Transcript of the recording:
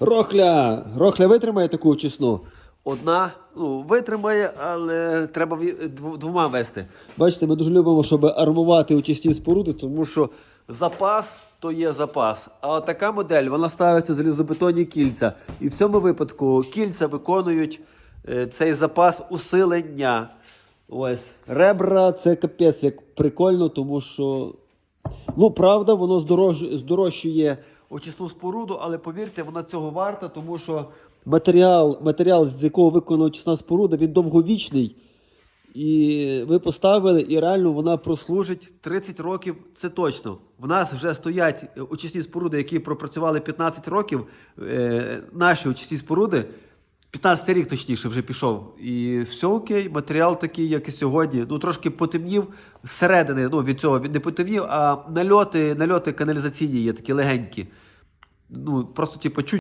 Рохля! Рохля витримає таку очисну? Одна, ну, витримає, але треба двома вести. Бачите, ми дуже любимо, щоб армувати очисні споруди, тому що запас то є запас. А така модель вона ставиться залізобетонні кільця. І в цьому випадку кільця виконують е, цей запас усилення. Ось ребра це капець як прикольно, тому що Ну, правда, воно здорож... здорожчує очисну споруду, але повірте, вона цього варта, тому що матеріал, матеріал з якого виконана очисна споруда, він довговічний. І ви поставили, і реально вона прослужить 30 років. Це точно. В нас вже стоять очисні споруди, які пропрацювали 15 років. Е, наші очисні споруди. 15 рік точніше вже пішов. І все окей, матеріал такий, як і сьогодні. Ну трошки потемнів зсередини. Ну від цього він не потемнів, а нальоти, нальоти каналізаційні є такі легенькі. Ну просто, типу, чуть.